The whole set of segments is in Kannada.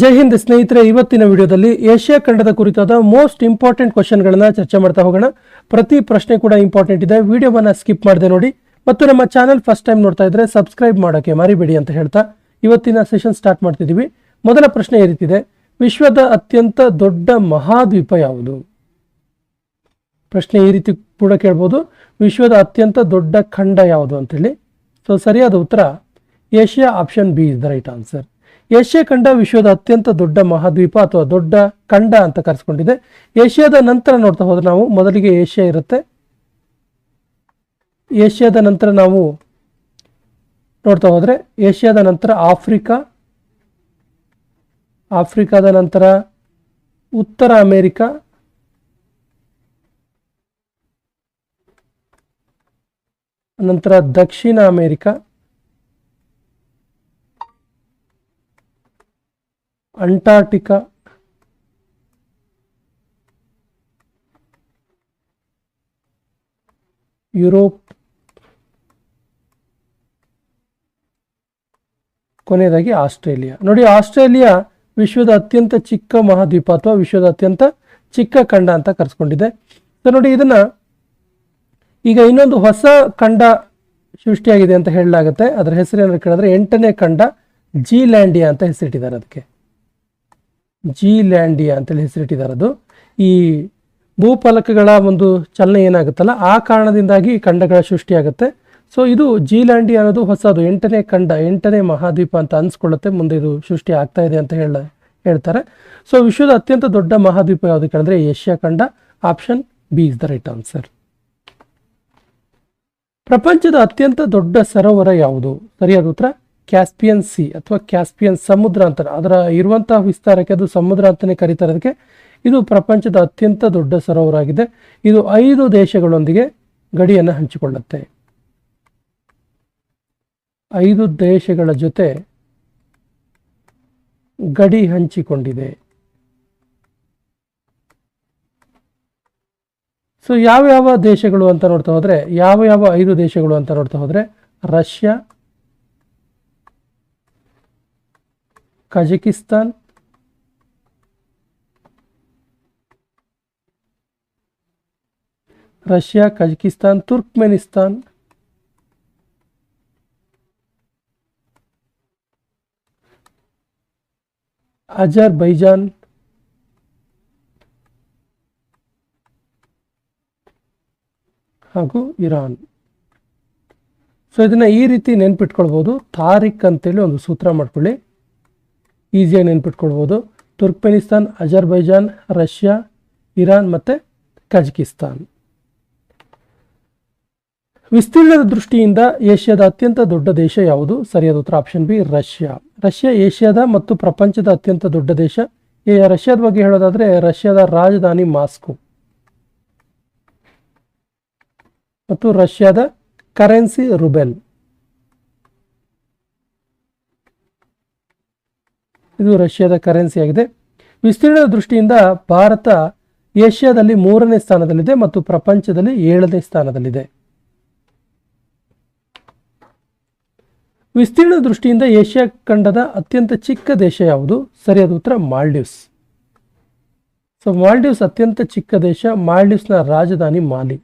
ಜೈ ಹಿಂದ್ ಸ್ನೇಹಿತರೆ, ಇವತ್ತಿನ ವಿಡಿಯೋದಲ್ಲಿ ಏಷ್ಯಾ ಖಂಡದ ಕುರಿತಾದ ಮೋಸ್ಟ್ ಇಂಪಾರ್ಟೆಂಟ್ ಕ್ವಶನ್ಗಳನ್ನ ಚರ್ಚೆ ಮಾಡ್ತಾ ಹೋಗೋಣ. ಪ್ರತಿ ಪ್ರಶ್ನೆ ಕೂಡ ಇಂಪಾರ್ಟೆಂಟ್ ಇದೆ, ವಿಡಿಯೋವನ್ನ ಸ್ಕಿಪ್ ಮಾಡದೆ ನೋಡಿ. ಮತ್ತು ನಮ್ಮ ಚಾನಲ್ ಫಸ್ಟ್ ಟೈಮ್ ನೋಡ್ತಾ ಇದ್ರೆ ಸಬ್ಸ್ಕ್ರೈಬ್ ಮಾಡೋಕೆ ಮರಿಬೇಡಿ ಅಂತ ಹೇಳ್ತಾ ಇವತ್ತಿನ ಸೆಷನ್ ಸ್ಟಾರ್ಟ್ ಮಾಡ್ತಿದ್ದೀವಿ. ಮೊದಲ ಪ್ರಶ್ನೆ ಈ ರೀತಿದೆ ವಿಶ್ವದ ಅತ್ಯಂತ ದೊಡ್ಡ ಮಹಾದ್ವೀಪ ಯಾವುದು? ಪ್ರಶ್ನೆ ಈ ರೀತಿ ಕೂಡ ಕೇಳ್ಬೋದು, ವಿಶ್ವದ ಅತ್ಯಂತ ದೊಡ್ಡ ಖಂಡ ಯಾವುದು ಅಂತೇಳಿ. ಸೊ ಸರಿಯಾದ ಉತ್ತರ Asia option B is the right answer. Asia ಖಂಡ ವಿಶ್ವದ ಅತ್ಯಂತ ದೊಡ್ಡ ಮಹಾದ್ವೀಪ ಅಥವಾ ದೊಡ್ಡ ಖಂಡ ಅಂತ ಕರೆಸ್ಕೊಂಡಿದೆ. ಏಷ್ಯಾದ ನಂತರ ನೋಡ್ತಾ ಹೋದ್ರೆ ನಾವು ಮೊದಲಿಗೆ ಏಷ್ಯಾ ಇರುತ್ತೆ. ಏಷ್ಯಾದ ನಂತರ ನಾವು ನೋಡ್ತಾ ಹೋದ್ರೆ ಏಷ್ಯಾದ ನಂತರ ಆಫ್ರಿಕಾ, ಆಫ್ರಿಕಾದ ನಂತರ ಉತ್ತರ ಅಮೇರಿಕಾ, ನಂತರ ದಕ್ಷಿಣ ಅಮೇರಿಕಾ ಅಂಟಾರ್ಟಿಕಾ ಯುರೋಪ್ ಕೊನೆಯದಾಗಿ ಆಸ್ಟ್ರೇಲಿಯಾ. ನೋಡಿ, ಆಸ್ಟ್ರೇಲಿಯಾ ವಿಶ್ವದ ಅತ್ಯಂತ ಚಿಕ್ಕ ಮಹಾದ್ವೀಪ ಅಥವಾ ವಿಶ್ವದ ಅತ್ಯಂತ ಚಿಕ್ಕ ಖಂಡ ಅಂತ ಕರೆಸ್ಕೊಂಡಿದೆ. ಸೊ ನೋಡಿ, ಇದನ್ನ ಈಗ ಇನ್ನೊಂದು ಹೊಸ ಖಂಡ ಸೃಷ್ಟಿಯಾಗಿದೆ ಅಂತ ಹೇಳಲಾಗುತ್ತೆ. ಅದರ ಹೆಸರು ಏನಾದ್ರು ಕೇಳಿದ್ರೆ ಎಂಟನೇ ಖಂಡ ಜೀಲ್ಯಾಂಡಿಯಾ ಅಂತ ಹೆಸರಿಟ್ಟಿದ್ದಾರೆ ಅದಕ್ಕೆ. ಜಿ ಲ್ಯಾಂಡಿಯಾ ಅಂತೇಳಿ ಹೆಸರಿಟ್ಟಿದ್ದಾರೆ ಅದು. ಈ ಭೂಫಲಕಗಳ ಒಂದು ಚಲನೆ ಏನಾಗುತ್ತಲ್ಲ, ಆ ಕಾರಣದಿಂದಾಗಿ ಖಂಡಗಳ ಸೃಷ್ಟಿಯಾಗುತ್ತೆ. ಸೊ ಇದು ಜೀಲ್ಯಾಂಡಿ ಅನ್ನೋದು ಹೊಸದು, ಎಂಟನೇ ಖಂಡ, ಎಂಟನೇ ಮಹಾದ್ವೀಪ ಅಂತ ಅನ್ಸ್ಕೊಳ್ಳುತ್ತೆ, ಮುಂದೆ ಇದು ಸೃಷ್ಟಿ ಆಗ್ತಾ ಇದೆ ಅಂತ ಹೇಳ, ಹೇಳ್ತಾರೆ. ಸೊ ವಿಶ್ವದ ಅತ್ಯಂತ ದೊಡ್ಡ ಮಹಾದ್ವೀಪ ಯಾವುದು ಕೇಳಿದ್ರೆ, ಏಷ್ಯಾ ಖಂಡ, option B is the right answer. ಪ್ರಪಂಚದ ಅತ್ಯಂತ ದೊಡ್ಡ ಸರೋವರ ಯಾವುದು? ಸರಿಯಾದ ಉತ್ತರ? ಕ್ಯಾಸ್ಪಿಯನ್ ಸಿ ಅಥವಾ ಕ್ಯಾಸ್ಪಿಯನ್ ಸಮುದ್ರ ಅಂತಾರೆ. ಅದರ ಇರುವಂತಹ ವಿಸ್ತಾರಕ್ಕೆ ಅದು ಸಮುದ್ರ ಅಂತಲೇ ಕರೀತಾರೆ. ಅದಕ್ಕೆ ಇದು ಪ್ರಪಂಚದ ಅತ್ಯಂತ ದೊಡ್ಡ ಸರೋವರ ಆಗಿದೆ ಇದು ಐದು ದೇಶಗಳೊಂದಿಗೆ ಗಡಿಯನ್ನು ಹಂಚಿಕೊಳ್ಳುತ್ತೆ. ಐದು ದೇಶಗಳ ಜೊತೆ ಗಡಿ ಹಂಚಿಕೊಂಡಿದೆ. ಸೊ ಯಾವ ಯಾವ ದೇಶಗಳು ಅಂತ ನೋಡ್ತಾ ಹೋದ್ರೆ ಯಾವ ಯಾವ ಐದು ದೇಶಗಳು ಅಂತ ನೋಡ್ತಾ ಹೋದ್ರೆ, Russia Kazakhstan Russia Kazakhstan Turkmenistan Azerbaijan ಹಾಗೂ ಇರಾನ್. ಸೊ ಇದನ್ನ ಈ ರೀತಿ ನೆನ್ಪಿಟ್ಕೊಳ್ಬೋದು. ತಾರಿಕ್ ಅಂತೇಳಿ ಒಂದು ಸೂತ್ರ ಮಾಡ್ಕೊಳ್ಳಿ. ಈಸಿಯಾಗಿ ನೆನ್ಪಿಟ್ಕೊಳ್ಬೋದು. ತುರ್ಕ್ಮೆನಿಸ್ತಾನ್, ಅಜರ್ಬೈಜಾನ್, ರಷ್ಯಾ, ಇರಾನ್ ಮತ್ತು ಕಜಕಿಸ್ತಾನ್. ವಿಸ್ತೀರ್ಣದ ದೃಷ್ಟಿಯಿಂದ ಏಷ್ಯಾದ ಅತ್ಯಂತ ದೊಡ್ಡ ದೇಶ ಯಾವುದು? ಸರಿಯಾದ ಉತ್ತರ ಆಪ್ಷನ್ ಬಿ ರಷ್ಯಾ. ರಷ್ಯಾ ಏಷ್ಯಾದ ಮತ್ತು ಪ್ರಪಂಚದ ಅತ್ಯಂತ ದೊಡ್ಡ ದೇಶ. ರಷ್ಯಾದ ಬಗ್ಗೆ ಹೇಳೋದಾದ್ರೆ ರಷ್ಯಾದ ರಾಜಧಾನಿ ಮಾಸ್ಕೋ. ಮತ್ತು ರಷ್ಯಾದ ಕರೆನ್ಸಿ ರುಬೆಲ್. ಇದು ರಷ್ಯಾದ ಕರೆನ್ಸಿ ಆಗಿದೆ. ವಿಸ್ತೀರ್ಣದ ದೃಷ್ಟಿಯಿಂದ ಭಾರತ ಏಷ್ಯಾದಲ್ಲಿ ಮೂರನೇ ಸ್ಥಾನದಲ್ಲಿದೆ ಮತ್ತು ಪ್ರಪಂಚದಲ್ಲಿ ಏಳನೇ ಸ್ಥಾನದಲ್ಲಿದೆ. ವಿಸ್ತೀರ್ಣ ದೃಷ್ಟಿಯಿಂದ ಏಷ್ಯಾ ಖಂಡದ ಅತ್ಯಂತ ಚಿಕ್ಕ ದೇಶ ಯಾವುದು? ಸರಿಯಾದ ಉತ್ತರ ಮಾಲ್ಡೀವ್ಸ್. ಸೊ ಮಾಲ್ಡೀವ್ಸ್ ಅತ್ಯಂತ ಚಿಕ್ಕ ದೇಶ, ಮಾಲ್ಡೀವ್ಸ್ನ ರಾಜಧಾನಿ ಮಾಲಿ.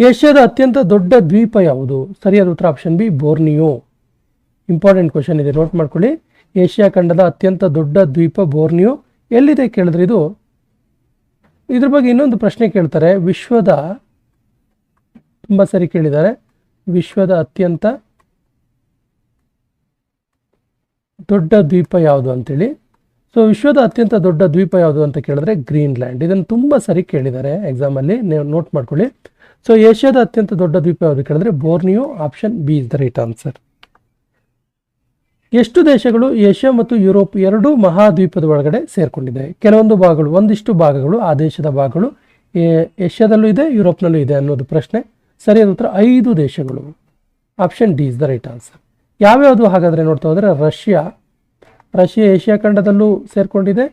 ಏಷ್ಯಾದ ಅತ್ಯಂತ ದೊಡ್ಡ ದ್ವೀಪ ಯಾವುದು? ಸರಿಯಾದ ಉತ್ತರ option B Borneo. Important question ಇದೆ ನೋಟ್ ಮಾಡ್ಕೊಳ್ಳಿ. ಏಷ್ಯಾ ಖಂಡದ ಅತ್ಯಂತ ದೊಡ್ಡ ದ್ವೀಪ ಬೋರ್ನಿಯೋ. ಎಲ್ಲಿದೆ ಕೇಳಿದ್ರೆ ಇದು? ಇದ್ರ ಬಗ್ಗೆ ಇನ್ನೊಂದು ಪ್ರಶ್ನೆ ಕೇಳ್ತಾರೆ. ವಿಶ್ವದ, ತುಂಬ ಸರಿ ಕೇಳಿದ್ದಾರೆ. ವಿಶ್ವದ ಅತ್ಯಂತ ದೊಡ್ಡ ದ್ವೀಪ ಯಾವುದು ಅಂತೇಳಿ. ಸೊ ವಿಶ್ವದ ಅತ್ಯಂತ ದೊಡ್ಡ ದ್ವೀಪ ಯಾವುದು ಅಂತ ಕೇಳಿದ್ರೆ ಗ್ರೀನ್ಲ್ಯಾಂಡ್. ಇದನ್ನು ತುಂಬ ಸರಿ ಕೇಳಿದ್ದಾರೆ ಎಕ್ಸಾಮಲ್ಲಿ ನೀವು ನೋಟ್ ಮಾಡ್ಕೊಳ್ಳಿ. ಸೊ ಏಷ್ಯಾದ ಅತ್ಯಂತ ದೊಡ್ಡ ದ್ವೀಪ ಯಾವುದು ಕೇಳಿದ್ರೆ Borneo option B is the right answer ಎಷ್ಟು ದೇಶಗಳು ಏಷ್ಯಾ ಮತ್ತು ಯುರೋಪ್ ಎರಡೂ ಮಹಾದ್ವೀಪದ ಒಳಗಡೆ ಸೇರ್ಕೊಂಡಿದೆ? ಕೆಲವೊಂದು ಭಾಗಗಳು, ಒಂದಿಷ್ಟು ಭಾಗಗಳು ಆ ದೇಶದ ಭಾಗಗಳು ಏಷ್ಯಾದಲ್ಲೂ ಇದೆ, ಯುರೋಪ್ನಲ್ಲೂ ಇದೆ ಅನ್ನೋದು ಪ್ರಶ್ನೆ. ಸರಿಯಾದ ಉತ್ತರ ಐದು ದೇಶಗಳು. Option D is the right answer ಯಾವ್ಯಾವುದು ಹಾಗಾದರೆ ನೋಡ್ತಾ ಹೋದರೆ ರಷ್ಯಾ. ರಷ್ಯಾ ಏಷ್ಯಾ ಖಂಡದಲ್ಲೂ ಸೇರಿಕೊಂಡಿದೆ.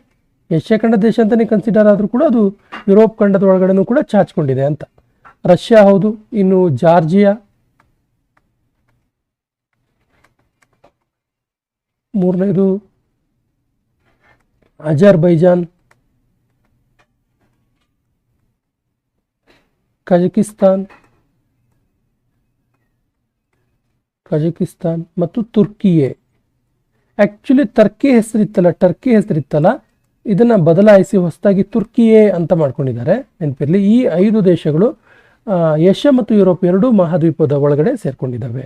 ಏಷ್ಯಾ ಖಂಡ ದೇಶ ಅಂತಲೇ ಕನ್ಸಿಡರ್ ಆದರೂ ಕೂಡ ಅದು ಯುರೋಪ್ ಖಂಡದ ಒಳಗಡೆನೂ ಕೂಡ ಚಾಚ್ಕೊಂಡಿದೆ ಅಂತ. ರಷ್ಯಾ ಹೌದು, ಇನ್ನು ಜಾರ್ಜಿಯಾ. ಮೂರನೇದು ಅಜರ್ಬೈಜಾನ್. ಕಜಕಿಸ್ತಾನ್. ಕಜಕಿಸ್ತಾನ್ ಮತ್ತು ತುರ್ಕಿಯೆ. ಆ್ಯಕ್ಚುಲಿ ಟರ್ಕಿ ಹೆಸರಿತ್ತಲ್ಲ ಟರ್ಕಿ ಹೆಸರಿತ್ತಲ್ಲ, ಇದನ್ನ ಬದಲಾಯಿಸಿ ಹೊಸದಾಗಿ ತುರ್ಕಿಯೇ ಅಂತ ಮಾಡ್ಕೊಂಡಿದ್ದಾರೆ. ನೆನಪಿರಲಿ, ಈ ಐದು ದೇಶಗಳು ಏಷ್ಯಾ ಮತ್ತು ಯುರೋಪ್ ಎರಡೂ ಮಹಾದ್ವೀಪದ ಒಳಗಡೆ ಸೇರ್ಕೊಂಡಿದ್ದಾವೆ.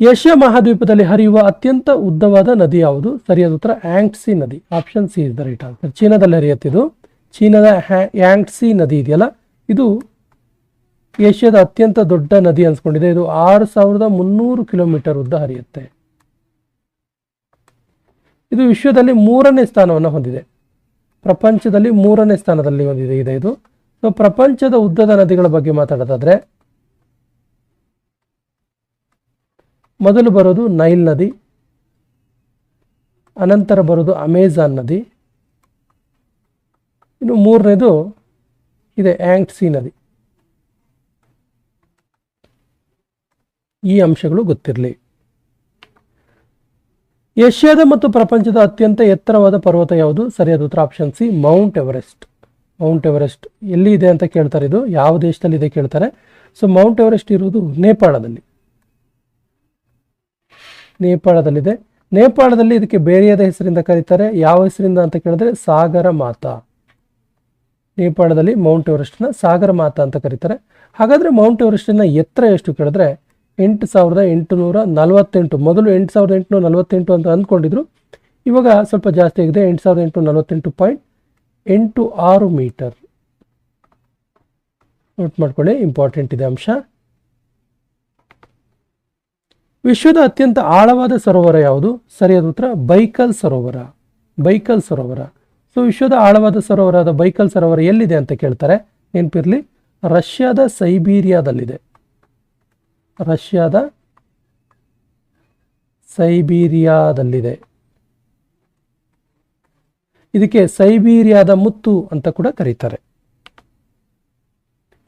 ಏಷ್ಯಾ ಮಹಾದ್ವೀಪದಲ್ಲಿ ಹರಿಯುವ ಅತ್ಯಂತ ಉದ್ದವಾದ ನದಿ ಯಾವುದು? ಸರಿಯಾದ ಉತ್ತರ ಆ್ಯಂಕ್ಸಿ ನದಿ. Option C is the right answer. ಚೀನಾದಲ್ಲಿ ಹರಿಯುತ್ತಿದ್ದು, ಚೀನಾದ ಆ್ಯಂಕ್ಸಿ ನದಿ ಇದೆಯಲ್ಲ? ಇದು ಏಷ್ಯಾದ ಅತ್ಯಂತ ದೊಡ್ಡ ನದಿ ಅನ್ಸ್ಕೊಂಡಿದೆ. ಇದು ಆರು ಸಾವಿರದ ಮುನ್ನೂರು ಕಿಲೋಮೀಟರ್ ಉದ್ದ ಹರಿಯುತ್ತೆ. ಇದು ವಿಶ್ವದಲ್ಲಿ ಮೂರನೇ ಸ್ಥಾನವನ್ನು ಹೊಂದಿದೆ. ಪ್ರಪಂಚದಲ್ಲಿ ಮೂರನೇ ಸ್ಥಾನದಲ್ಲಿ ಹೊಂದಿದೆ, ಇದೆ ಇದು. ಸೊ ಪ್ರಪಂಚದ ಉದ್ದದ ನದಿಗಳ ಬಗ್ಗೆ ಮಾತಾಡೋದಾದ್ರೆ, ಮೊದಲು ಬರೋದು ನೈಲ್ ನದಿ, ಅನಂತರ ಬರೋದು ಅಮೆಜಾನ್ ನದಿ, ಇನ್ನು ಮೂರನೇದು ಇದೆ ಆಂಗ್ಟ್ಸಿ ನದಿ. ಈ ಅಂಶಗಳು ಗೊತ್ತಿರಲಿ. ಏಷ್ಯಾದ ಮತ್ತು ಪ್ರಪಂಚದ ಅತ್ಯಂತ ಎತ್ತರವಾದ ಪರ್ವತ ಯಾವುದು? ಸರಿಯಾದ ಉತ್ತರ option C Mount Everest. Mount Everest ಎಲ್ಲಿ ಇದೆ ಅಂತ ಕೇಳ್ತಾರೆ ಇದು. ಯಾವ ದೇಶದಲ್ಲಿ ಇದೆ ಕೇಳ್ತಾರೆ. ಸೊ ಮೌಂಟ್ ಎವರೆಸ್ಟ್ ಇರುವುದು ನೇಪಾಳದಲ್ಲಿ. ನೇಪಾಳದಲ್ಲಿದೆ. ನೇಪಾಳದಲ್ಲಿ ಇದಕ್ಕೆ ಬೇರೆಯಾದ ಹೆಸರಿಂದ ಕರೀತಾರೆ. ಯಾವ ಹೆಸರಿಂದ ಅಂತ ಕೇಳಿದ್ರೆ ಸಾಗರ ಮಾತಾ. ನೇಪಾಳದಲ್ಲಿ ಮೌಂಟ್ ಎವರೆಸ್ಟ್ನ ಸಾಗರ ಮಾತಾ ಅಂತ ಕರೀತಾರೆ. ಹಾಗಾದ್ರೆ ಮೌಂಟ್ ಎವರೆಸ್ಟಿನ ಎತ್ತರ ಎಷ್ಟು ಕೇಳಿದ್ರೆ ಎಂಟು ಸಾವಿರದ ಎಂಟುನೂರ ನಲವತ್ತೆಂಟು. ಮೊದಲು ಎಂಟು ಸಾವಿರದ ಎಂಟುನೂರ ನಲವತ್ತೆಂಟು ಅಂತ ಅಂದ್ಕೊಂಡಿದ್ರು. ಇವಾಗ ಸ್ವಲ್ಪ ಜಾಸ್ತಿ ಆಗಿದೆ. ಎಂಟು ಸಾವಿರದ ಎಂಟುನೂರ ನಲವತ್ತೆಂಟು ಪಾಯಿಂಟ್ ಎಂಟು ಆರು ಮೀಟರ್. ನೋಟ್ ಮಾಡ್ಕೊಳ್ಳಿ ಇಂಪಾರ್ಟೆಂಟ್ ಇದೆ ಅಂಶ. ವಿಶ್ವದ ಅತ್ಯಂತ ಆಳವಾದ ಸರೋವರ ಯಾವುದು? ಸರಿಯಾದ ಉತ್ತರ, ಬೈಕಲ್ ಸರೋವರ. ಬೈಕಲ್ ಸರೋವರ. ಸೊ ವಿಶ್ವದ ಆಳವಾದ ಸರೋವರದ ಬೈಕಲ್ ಸರೋವರ ಎಲ್ಲಿದೆ ಅಂತ ಕೇಳ್ತಾರೆ? ನೆನಪಿರ್ಲಿ, ರಷ್ಯಾದ ಸೈಬೀರಿಯಾದಲ್ಲಿದೆ. ರಷ್ಯಾದ ಸೈಬೀರಿಯಾದಲ್ಲಿದೆ. ಇದಕ್ಕೆ ಸೈಬೀರಿಯಾದ ಮುತ್ತು ಅಂತ ಕೂಡ ಕರೀತಾರೆ.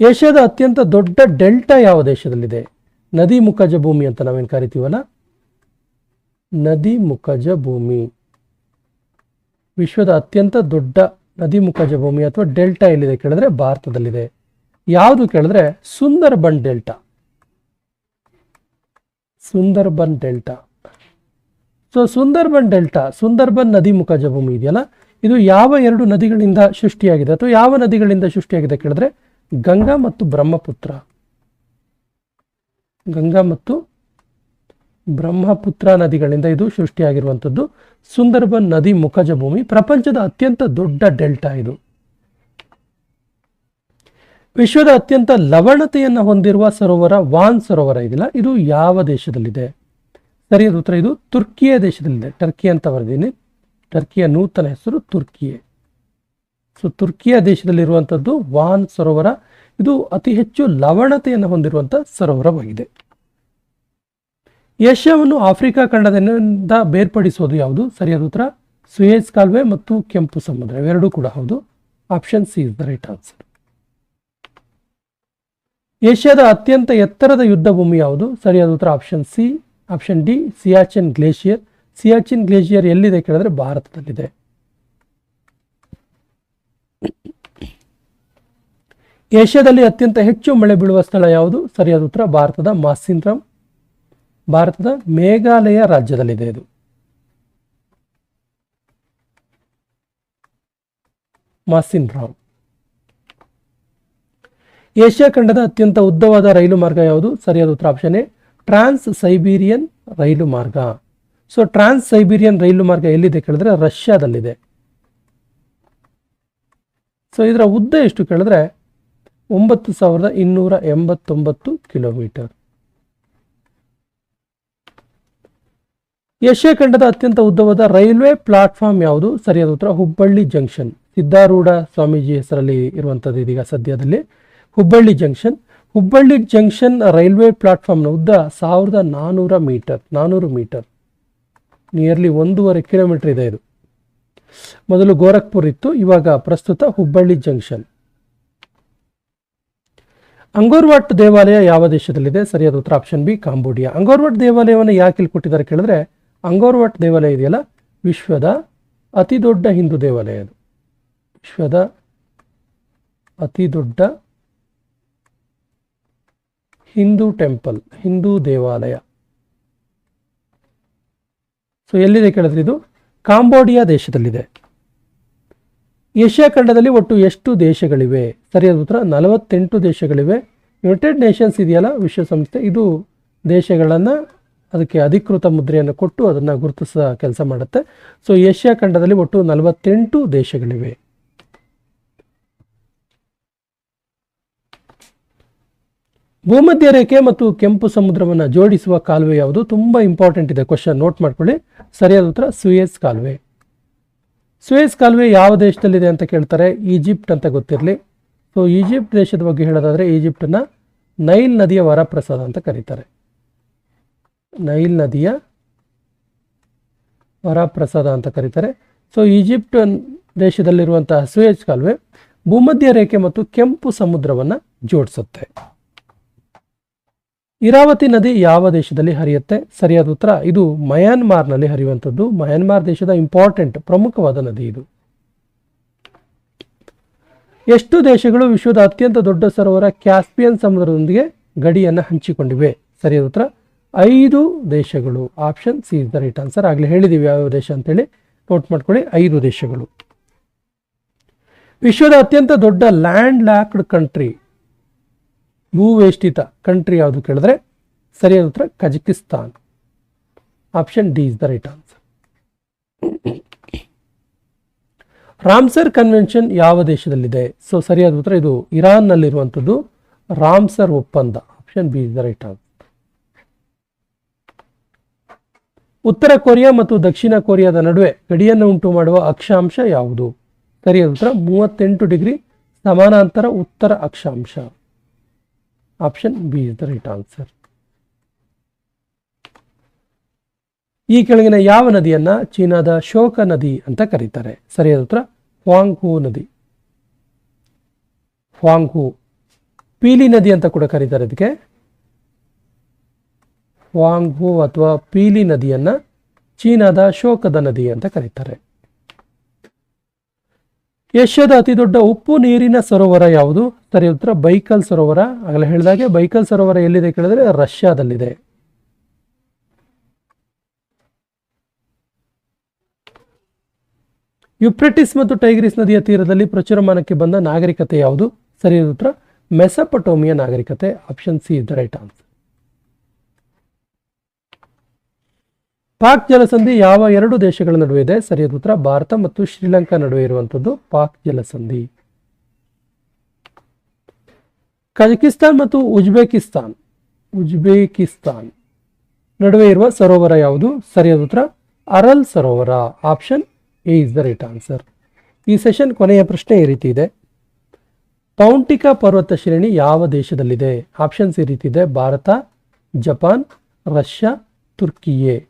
ಏಷ್ಯಾದ ಅತ್ಯಂತ ದೊಡ್ಡ ಡೆಲ್ಟಾ ಯಾವ ದೇಶದಲ್ಲಿದೆ? ನದಿ ಮುಖಜ ಭೂಮಿ ಅಂತ ನಾವೇನು ಕರಿತೀವಲ್ಲ? ನದಿ ಮುಖಜ ಭೂಮಿ. ವಿಶ್ವದ ಅತ್ಯಂತ ದೊಡ್ಡ ನದಿ ಮುಖಜ ಭೂಮಿ ಅಥವಾ ಡೆಲ್ಟಾ ಎಲ್ಲಿದೆ ಕೇಳಿದ್ರೆ ಭಾರತದಲ್ಲಿದೆ. ಯಾವುದು ಕೇಳಿದ್ರೆ Sundarban delta. Sundarban delta. So Sundarban delta, Sundarban ನದಿ ಮುಖಜ ಭೂಮಿ ಇದೆಯಲ್ಲ? ಇದು ಯಾವ ಎರಡು ನದಿಗಳಿಂದ ಸೃಷ್ಟಿಯಾಗಿದೆ ಅಥವಾ ಯಾವ ನದಿಗಳಿಂದ ಸೃಷ್ಟಿಯಾಗಿದೆ ಕೇಳಿದ್ರೆ ಗಂಗಾ ಮತ್ತು ಬ್ರಹ್ಮಪುತ್ರ. ಗಂಗಾ ಮತ್ತು ಬ್ರಹ್ಮಪುತ್ರ ನದಿಗಳಿಂದ ಇದು ಸೃಷ್ಟಿಯಾಗಿರುವಂಥದ್ದು. ಸುಂದರ್ಬನ್ ನದಿ ಮುಖಜ ಭೂಮಿ ಪ್ರಪಂಚದ ಅತ್ಯಂತ ದೊಡ್ಡ ಡೆಲ್ಟಾ ಇದು. ವಿಶ್ವದ ಅತ್ಯಂತ ಲವಣತೆಯನ್ನು ಹೊಂದಿರುವ ಸರೋವರ ವಾನ್ ಸರೋವರ ಇದಿಲ್ಲ, ಇದು ಯಾವ ದೇಶದಲ್ಲಿದೆ? ಸರಿಯಾದ ಉತ್ತರ, ಇದು ತುರ್ಕಿಯ ದೇಶದಲ್ಲಿದೆ, ಟರ್ಕಿ ಅಂತ ಬರೆದೀನಿ ಟರ್ಕಿಯ ನೂತನ ಹೆಸರು ತುರ್ಕಿಯೆ. ಸೊ ತುರ್ಕಿಯ ದೇಶದಲ್ಲಿರುವಂಥದ್ದು ವಾನ್ ಸರೋವರ. ಇದು ಅತಿ ಹೆಚ್ಚು ಲವಣತೆಯನ್ನು ಹೊಂದಿರುವಂಥ ಸರೋವರವಾಗಿದೆ. ಏಷ್ಯಾವನ್ನು ಆಫ್ರಿಕಾ ಖಂಡದಿಂದ ಬೇರ್ಪಡಿಸೋದು ಯಾವುದು? ಸರಿಯಾದ ಉತ್ತರ? ಸುಯೇಜ್ ಕಾಲುವೆ ಮತ್ತು ಕೆಂಪು ಸಮುದ್ರ. ಇವೆರಡೂ ಕೂಡ ಹೌದು. Option C is the right answer ಏಷ್ಯಾದ ಅತ್ಯಂತ ಎತ್ತರದ ಯುದ್ಧ ಭೂಮಿ ಯಾವುದು? ಸರಿಯಾದ ಉತ್ತರ option C option D Siachen glacier Siachen glacier ಎಲ್ಲಿದೆ ಕೇಳಿದ್ರೆ ಭಾರತದಲ್ಲಿದೆ. ಏಷ್ಯಾದಲ್ಲಿ ಅತ್ಯಂತ ಹೆಚ್ಚು ಮಳೆ ಬೀಳುವ ಸ್ಥಳ ಯಾವುದು? ಸರಿಯಾದ ಉತ್ತರ, ಭಾರತದ ಮಾಸಿನ್ರಾಮ್ ಭಾರತದ ಮೇಘಾಲಯ ರಾಜ್ಯದಲ್ಲಿದೆ ಇದು. ಮಾಸಿನ್ರಾಮ್ ಏಷ್ಯಾ ಖಂಡದ ಅತ್ಯಂತ ಉದ್ದವಾದ ರೈಲು ಮಾರ್ಗ ಯಾವುದು? ಸರಿಯಾದ ಉತ್ತರ, ಆಪ್ಷನ್ ಎ, ಟ್ರಾನ್ಸ್ ಸೈಬೀರಿಯನ್ ರೈಲು ಮಾರ್ಗ. ಸೊ ಟ್ರಾನ್ಸ್ ಸೈಬೀರಿಯನ್ ರೈಲು ಮಾರ್ಗ ಎಲ್ಲಿದೆ ಕೇಳಿದ್ರೆ ರಷ್ಯಾದಲ್ಲಿದೆ. ಸೊ ಇದರ ಉದ್ದ ಎಷ್ಟು ಕೇಳಿದ್ರೆ ಒಂಬತ್ತು ಸಾವಿರದ ಇನ್ನೂರ ಎಂಬತ್ತೊಂಬತ್ತು ಕಿಲೋಮೀಟರ್. ಏಷ್ಯಾ ಖಂಡದ ಅತ್ಯಂತ ಉದ್ದವಾದ ರೈಲ್ವೆ ಪ್ಲಾಟ್ಫಾರ್ಮ್ ಯಾವುದು? ಸರಿಯಾದ ಉತ್ತರ, ಹುಬ್ಬಳ್ಳಿ ಜಂಕ್ಷನ್. ಸಿದ್ಧಾರೂಢ ಸ್ವಾಮೀಜಿ ಹೆಸರಲ್ಲಿ ಇರುವಂಥದ್ದು ಇದೀಗ ಸದ್ಯದಲ್ಲಿ. Hubballi junction. Hubballi junction railway ಪ್ಲಾಟ್ಫಾರ್ಮ್ನ ಉದ್ದ ಸಾವಿರದ ನಾನ್ನೂರ ಮೀಟರ್ ನಾನ್ನೂರು ಮೀಟರ್. ನಿಯರ್ಲಿ ಒಂದೂವರೆ ಕಿಲೋಮೀಟರ್ ಇದೆ ಇದು. ಮೊದಲು ಗೋರಖ್ಪುರ್ ಇತ್ತು, ಇವಾಗ ಪ್ರಸ್ತುತ ಹುಬ್ಬಳ್ಳಿ ಜಂಕ್ಷನ್ ಅಂಗೋರ್ವಾಟ್ ದೇವಾಲಯ ಯಾವ ದೇಶದಲ್ಲಿದೆ? ಸರಿಯಾದ ಉತ್ತರ ಆಪ್ಷನ್ ಬಿ ಕಾಂಬೋಡಿಯಾ. ಅಂಗೋರ್ವಾಟ್ ದೇವಾಲಯವನ್ನು ಯಾಕೆ ಇಲ್ಲಿ ಕೊಟ್ಟಿದ್ದಾರೆ ಕೇಳಿದ್ರೆ, ಅಂಗೋರ್ವಾಟ್ ದೇವಾಲಯ ಇದೆಯಲ್ಲ? ವಿಶ್ವದ ಅತಿ ದೊಡ್ಡ ಹಿಂದೂ ದೇವಾಲಯ ಅದು. ವಿಶ್ವದ ಅತಿ ದೊಡ್ಡ ಹಿಂದೂ ಟೆಂಪಲ್ ಹಿಂದೂ ದೇವಾಲಯ. ಸೊ ಎಲ್ಲಿದೆ ಕೇಳಿದ್ರೆ ಇದು? ಕಾಂಬೋಡಿಯಾ ದೇಶದಲ್ಲಿದೆ. ಏಷ್ಯಾ ಖಂಡದಲ್ಲಿ ಒಟ್ಟು ಎಷ್ಟು ದೇಶಗಳಿವೆ? ಸರಿಯಾದ ಉತ್ತರ, ನಲವತ್ತೆಂಟು ದೇಶಗಳಿವೆ. ಯುನೈಟೆಡ್ ನೇಷನ್ಸ್ ಇದೆಯಲ್ಲ, ವಿಶ್ವಸಂಸ್ಥೆ, ಇದು ದೇಶಗಳನ್ನು ಅದಕ್ಕೆ ಅಧಿಕೃತ ಮುದ್ರೆಯನ್ನು ಕೊಟ್ಟು ಅದನ್ನು ಗುರುತಿಸೋ ಕೆಲಸ ಮಾಡುತ್ತೆ. ಸೊ ಏಷ್ಯಾ ಖಂಡದಲ್ಲಿ ಒಟ್ಟು ನಲವತ್ತೆಂಟು ದೇಶಗಳಿವೆ. ಭೂಮಧ್ಯ ರೇಖೆ ಮತ್ತು ಕೆಂಪು ಸಮುದ್ರವನ್ನು ಜೋಡಿಸುವ ಕಾಲುವೆ ಯಾವುದು? ತುಂಬ ಇಂಪಾರ್ಟೆಂಟ್ ಇದೆ. ಕ್ವಶನ್ ನೋಟ್ ಮಾಡ್ಕೊಳ್ಳಿ. ಸರಿಯಾದ ಉತ್ತರ ಸುಯೇಸ್ ಕಾಲುವೆ. ಸುಯೇಸ್ ಕಾಲುವೆ ಯಾವ ದೇಶದಲ್ಲಿದೆ ಅಂತ ಕೇಳ್ತಾರೆ? ಈಜಿಪ್ಟ್ ಅಂತ ಗೊತ್ತಿರಲಿ. ಸೊ ಈಜಿಪ್ಟ್ ದೇಶದ ಬಗ್ಗೆ ಹೇಳೋದಾದರೆ ಈಜಿಪ್ಟನ್ನ ನೈಲ್ ನದಿಯ ವರಪ್ರಸಾದ ಅಂತ ಕರೀತಾರೆ. ನೈಲ್ ನದಿಯ ವರಪ್ರಸಾದ ಅಂತ ಕರೀತಾರೆ. ಸೊ ಈಜಿಪ್ಟ್ ದೇಶದಲ್ಲಿರುವಂತಹ ಸುಯೇಜ್ ಕಾಲುವೆ ಭೂಮಧ್ಯ ರೇಖೆ ಮತ್ತು ಕೆಂಪು ಸಮುದ್ರವನ್ನು ಜೋಡಿಸುತ್ತೆ. ಇರಾವತಿ ನದಿ ಯಾವ ದೇಶದಲ್ಲಿ ಹರಿಯುತ್ತೆ? ಸರಿಯಾದ ಉತ್ತರ, ಇದು ಮಯಾನ್ಮಾರ್ನಲ್ಲಿ ಹರಿಯುವಂಥದ್ದು. ಮಯಾನ್ಮಾರ್ ದೇಶದ ಇಂಪಾರ್ಟೆಂಟ್, ಪ್ರಮುಖವಾದ ನದಿ ಇದು. ಎಷ್ಟು ದೇಶಗಳು ವಿಶ್ವದ ಅತ್ಯಂತ ದೊಡ್ಡ ಸರೋವರ ಕ್ಯಾಸ್ಪಿಯನ್ ಸಮುದ್ರದೊಂದಿಗೆ ಗಡಿಯನ್ನು ಹಂಚಿಕೊಂಡಿವೆ. ಸರಿಯಾದ ಉತ್ತರ, ಐದು ದೇಶಗಳು. Option C is the right answer. ಆಗಲೇ ಹೇಳಿದ್ದೀವಿ ಯಾವ ದೇಶ ಅಂತೇಳಿ. ನೋಟ್ ಮಾಡ್ಕೊಳ್ಳಿ, ಐದು ದೇಶಗಳು. ವಿಶ್ವದ ಅತ್ಯಂತ ದೊಡ್ಡ ಲ್ಯಾಂಡ್ ಲ್ಯಾಕ್ಡ್ ಕಂಟ್ರಿ ಭೂವೇಷ್ಟಿತ ಕಂಟ್ರಿ ಯಾವುದು ಕೇಳಿದ್ರೆ ಸರಿಯಾದ ಉತ್ತರ Kazakhstan. Option D is the right answer Ramsar convention ಯಾವ ದೇಶದಲ್ಲಿದೆ? ಸೊ ಸರಿಯಾದ ಉತ್ತರ ಇದು ಇರಾನ್ನಲ್ಲಿರುವಂಥದ್ದು ರಾಮ್ಸರ್ ಒಪ್ಪಂದ. Option B is the right answer ಉತ್ತರ ಕೊರಿಯಾ ಮತ್ತು ದಕ್ಷಿಣ ಕೊರಿಯಾದ ನಡುವೆ ಗಡಿಯನ್ನು ಉಂಟು ಮಾಡುವ ಅಕ್ಷಾಂಶ ಯಾವುದು? ಸರಿಯಾದ ಉತ್ತರ ಮೂವತ್ತೆಂಟು ಡಿಗ್ರಿ ಸಮಾನಾಂತರ ಉತ್ತರ ಅಕ್ಷಾಂಶ. Option B is the right answer ಈ ಕೆಳಗಿನ ಯಾವ ನದಿಯನ್ನು ಚೀನಾದ ಶೋಕ ನದಿ ಅಂತ ಕರೀತಾರೆ. ಸರಿಯಾದ ಉತ್ತರ ಹೂ ನದಿ. ಹೂ ಪೀಲಿ ನದಿ ಅಂತ ಕೂಡ ಕರೀತಾರೆ ಇದಕ್ಕೆ. ಹೂ ಅಥವಾ ಪೀಲಿ ನದಿಯನ್ನು ಚೀನಾದ ಶೋಕದ ನದಿ ಅಂತ ಕರೀತಾರೆ. ಏಷ್ಯಾದ ಅತಿ ದೊಡ್ಡ ಉಪ್ಪು ನೀರಿನ ಸರೋವರ ಯಾವುದು? ಸರಿ ಉತ್ತರ, ಬೈಕಲ್ ಸರೋವರ. ಆಗಲೇ ಹೇಳಿದಾಗೆ, ಬೈಕಲ್ ಸರೋವರ ಎಲ್ಲಿದೆ ಕೇಳಿದ್ರೆ ರಷ್ಯಾದಲ್ಲಿದೆ. ಯುಪ್ರೆಟಿಸ್ ಮತ್ತು ಟೈಗ್ರಿಸ್ ನದಿಯ ತೀರದಲ್ಲಿ ಪ್ರಚುರಮಾನಕ್ಕೆ ಬಂದ ನಾಗರಿಕತೆ ಯಾವುದು? ಸರಿಯಾದ ಉತ್ತರ. ಮೆಸಪಟೋಮಿಯ ನಾಗರಿಕತೆ, option C is the right answer. Palk ಜಲಸಂಧಿ ಯಾವ ಎರಡು ದೇಶಗಳ ನಡುವೆ ಇದೆ? ಸರಿಯಾದ ಉತ್ತರ, ಭಾರತ ಮತ್ತು ಶ್ರೀಲಂಕಾ ನಡುವೆ ಇರುವಂಥದ್ದು ಪಾಕ್ ಜಲಸಂಧಿ. ಕಜಕಿಸ್ತಾನ್ ಮತ್ತು ಉಜ್ಬೇಕಿಸ್ತಾನ್. ಉಜ್ಬೇಕಿಸ್ತಾನ್ ನಡುವೆ ಇರುವ ಸರೋವರ ಯಾವುದು? ಸರಿಯಾದ ಉತ್ತರ, ಅರಲ್ ಸರೋವರ. Option A is the right answer. ಈ ಸೆಷನ್ ಕೊನೆಯ ಪ್ರಶ್ನೆ ಈ ರೀತಿ ಇದೆ. ಪೌಂಟಿಕಾ ಪರ್ವತ ಶ್ರೇಣಿ ಯಾವ ದೇಶದಲ್ಲಿದೆ? ಆಪ್ಷನ್ಸ್ ಈ ರೀತಿ ಇದೆ, ಭಾರತ, ಜಪಾನ್, ರಷ್ಯಾ, ತುರ್ಕಿಯೇ.